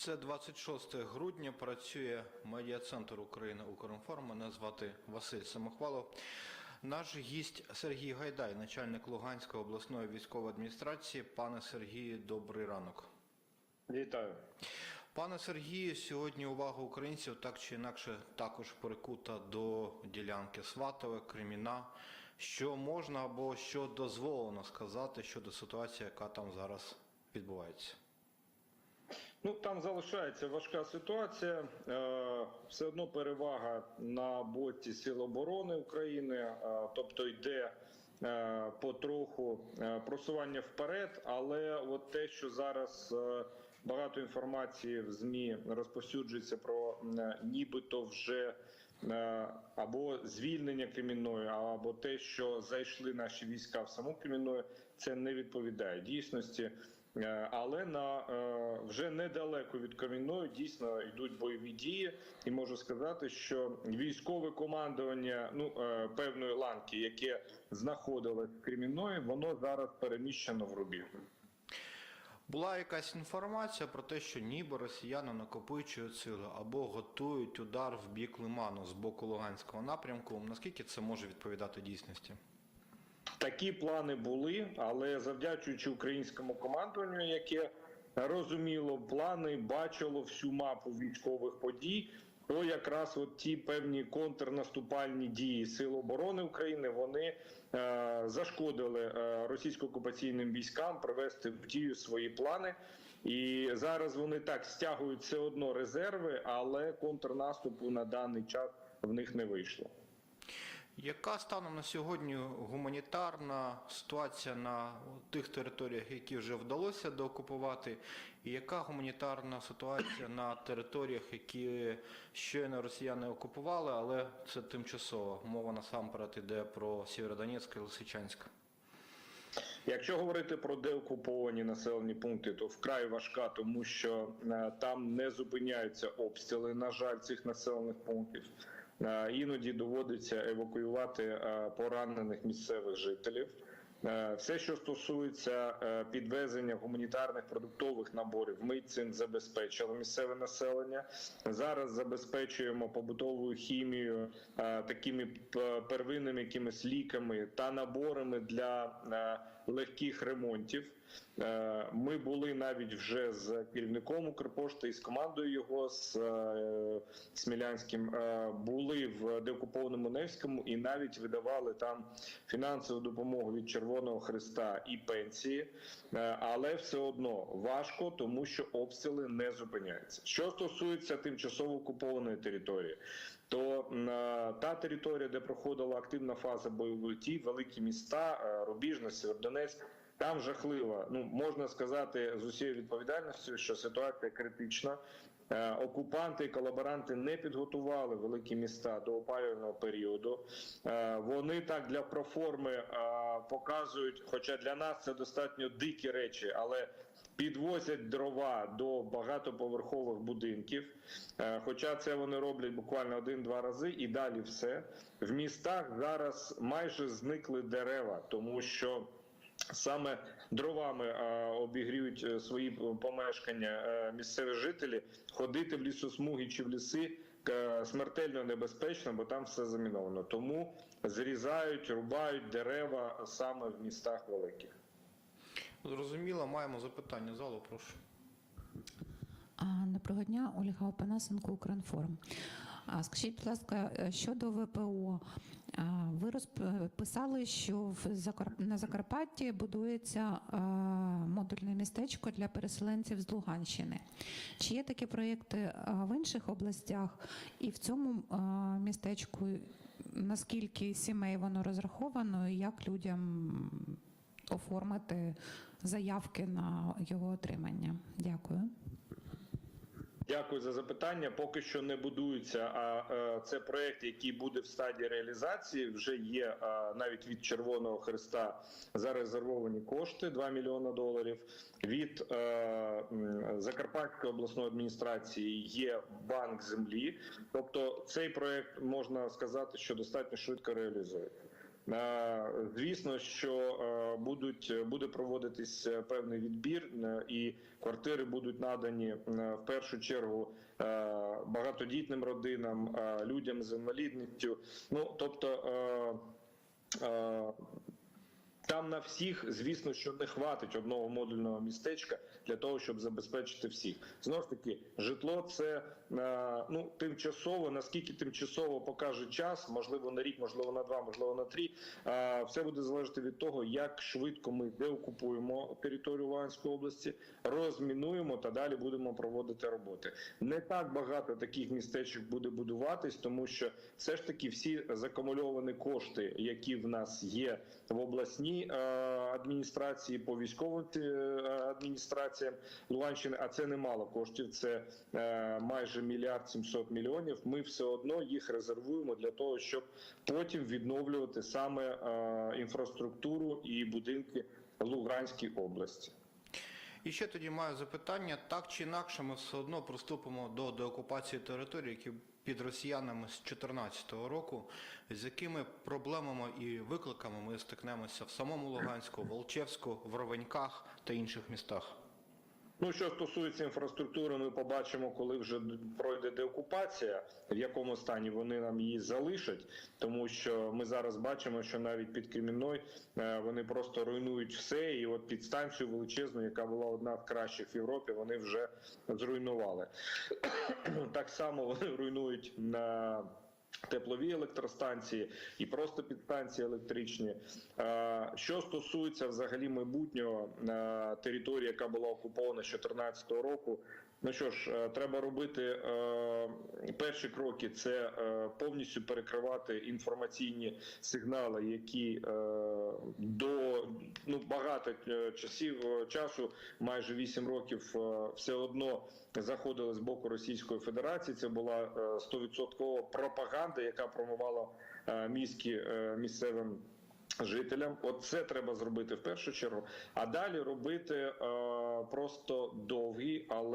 Це 26 грудня. Працює медіа-центр України Укрінформ. Мене звати Василь Самохвалов. Наш гість Сергій Гайдай, начальник Луганської обласної військової адміністрації. Пане Сергію, добрий ранок. Вітаю. Пане Сергію, сьогодні увага українців так чи інакше також прикута до ділянки Сватове, Креміна. Що можна або що дозволено сказати щодо ситуації, яка там зараз відбувається? Ну там залишається важка ситуація. Е, все одно перевага на боці Сил оборони України, е, тобто йде е, потроху просування вперед. Але от те, що зараз багато інформації в змі розповсюджується про нібито вже. Е, Або звільнення Кремінної, або те, що зайшли наші війська в саму Кремінную, це не відповідає дійсності. Е, Але на е, вже недалеко від Кам'яної дійсно йдуть бойові дії, і можу сказати, що військове командування ну певної ланки, яке знаходилось в Кремінної, воно зараз переміщено в Рубіг. Була якась інформація про те, що ніби росіяни накопичують сили або готують удар в бік Лиману з боку Луганського напрямку. Наскільки це може відповідати дійсності? Такі плани були, але завдячуючи українському командуванню, яке розуміло плани, бачило всю мапу військових подій. То якраз от ті певні контрнаступальні дії Сил оборони України вони е, зашкодили е, російсько-окупаційним військам привести в дію свої плани. І зараз вони так стягують все одно резерви, але контрнаступу на даний час в них не вийшло. Яка станом на сьогодні гуманітарна ситуація на тих територіях, які вже вдалося доокупувати, і яка гуманітарна ситуація на територіях, які щойно росіяни окупували, але це тимчасово? Мова насамперед йде про Сєвєродонецьк і Лисичанськ. Якщо говорити про деокуповані населені пункти, то вкрай важка, тому що е, там не зупиняються обстріли, на жаль, цих населених пунктів. Е, Іноді доводиться евакуювати е, поранених місцевих жителів. Е, Все, що стосується підвезення гуманітарних продуктових наборів, ми цим забезпечили місцеве населення. Зараз забезпечуємо побутовою хімією, такими первинними якимись ліками та наборами для легких ремонтів. Е, Ми були навіть вже з керівником Укрпошти і з командою його з е, Смілянським. е, Були в деокупованому Невському і навіть видавали там фінансову допомогу від Червоного Христа і пенсії, але все одно важко, тому що обстріли не зупиняються. Що стосується тимчасово окупованої території, то та територія, де проходила активна фаза бойових дій, великі міста, е, Рубіжне, Сєвєродонецьк, там жахливо. Ну можна сказати з усією відповідальністю, що ситуація критична. Е, Окупанти і колаборанти не підготували великі міста до опалювального періоду. Е, Вони так для проформи показують, хоча для нас це достатньо дикі речі, але підвозять дрова до багатоповерхових будинків. Е, Хоча це вони роблять буквально один-два рази, і далі все в містах зараз майже зникли дерева, тому що. Саме дровами е, обігріють е, свої помешкання е, місцеві жителі. Ходити в лісосмуги чи в ліси е, смертельно небезпечно, бо там все заміновано. Тому зрізають, рубають дерева саме в містах великих. Зрозуміло, маємо запитання залу, прошу. Доброго дня, Ольга Опанасенко, Укрінформ. Скажіть, будь ласка, е, щодо ВПО, ви розписали, що на Закарпатті будується модульне містечко для переселенців з Луганщини. Чи є такі проєкти в інших областях? І в цьому містечку наскільки сімей воно розраховано, і як людям оформити заявки на його отримання? Дякую. Дякую за запитання. Поки що не будується. А е, це проект, який буде в стадії реалізації. Вже є е, навіть від Червоного Христа зарезервовані кошти 2 мільйони доларів. Від е, Закарпатської обласної адміністрації є банк землі. Тобто, цей проект можна сказати, що достатньо швидко реалізується. Е, Звісно, що е, будуть буде проводитись е, певний відбір, і квартири будуть надані в першу чергу багатодітним родинам, людям з інвалідністю. Ну тобто. там на всіх, звісно, що не хватить одного модульного містечка для того, щоб забезпечити всіх. Знову ж таки, житло це ну тимчасово. Наскільки тимчасово покаже час, можливо, на рік, можливо, на два, можливо, на три. Е, Все буде залежати від того, як швидко ми деокупуємо територію Луганської області, розмінуємо та далі будемо проводити роботи. Не так багато таких містечок буде будуватись, тому що все ж таки всі закумульовані кошти, які в нас є в обласній е, адміністрації по військовим е, адміністраціям Луганщини, а це немало коштів. Це е, майже мільярд 700 мільйонів. Ми все одно їх резервуємо для того, щоб потім відновлювати саме е, інфраструктуру і будинки Луганській області. І ще тоді маю запитання: так чи інакше, ми все одно приступимо до деокупації територій, які під росіянами з 2014 року. З якими проблемами і викликами ми стикнемося в самому Луганську, Волчевську, в Ровеньках та інших містах? Ну, що стосується інфраструктури, ми побачимо, коли вже пройде деокупація, в якому стані вони нам її залишать, тому що ми зараз бачимо, що навіть під Кремінною е, вони просто руйнують все. І от підстанцію величезну, яка була одна з кращих в Європі, вони вже зруйнували. Так само вони руйнують на. Теплові електростанції і просто підстанції електричні. Е, Що стосується взагалі майбутнього е, території, яка була окупована з 2014 року. Ну що ж, е, треба робити е, перші кроки це е, повністю перекривати інформаційні сигнали, які до ну багато часів часу, майже 8 років, все одно заходили з боку Російської Федерації. Це була е, 100% пропаганда, яка промувала мізки місцевим. Жителям, от це треба зробити в першу чергу. А далі робити е, просто довгий, але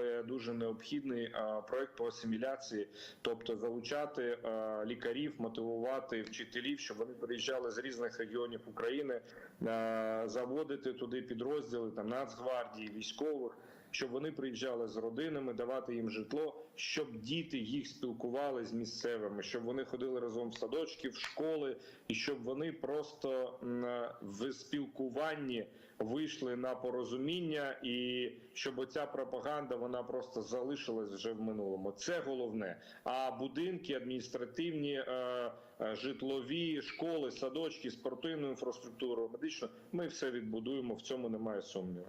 дуже необхідний е, проект по асиміляції, тобто залучати е, лікарів, мотивувати вчителів, щоб вони приїжджали з різних регіонів України, е, заводити туди підрозділи там Нацгвардії, військових. Щоб вони приїжджали з родинами, давати їм житло, щоб діти їх спілкували з місцевими, щоб вони ходили разом в садочки, в школи, і щоб вони просто в спілкуванні вийшли на порозуміння, і щоб оця пропаганда вона просто залишилась вже в минулому. Це головне. А будинки адміністративні, е, е, житлові, школи, садочки, спортивну інфраструктуру, медичну, ми все відбудуємо. В цьому немає сумніву.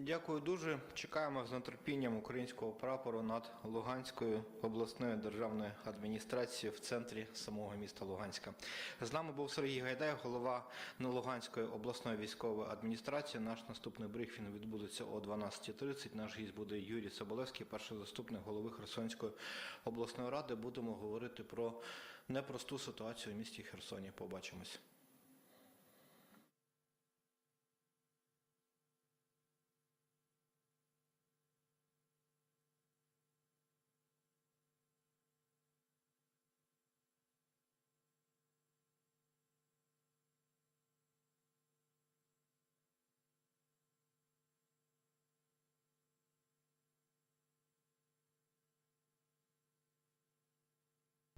Дякую дуже. Чекаємо з нетерпінням українського прапору над Луганською обласною державною адміністрацією в центрі самого міста Луганська. З нами був Сергій Гайдай, голова Луганської обласної військової адміністрації. Наш наступний брифінг відбудеться о 12.30. Наш гість буде Юрій Соболевський, перший заступник голови Херсонської обласної ради. Будемо говорити про непросту ситуацію в місті Херсоні. Побачимось.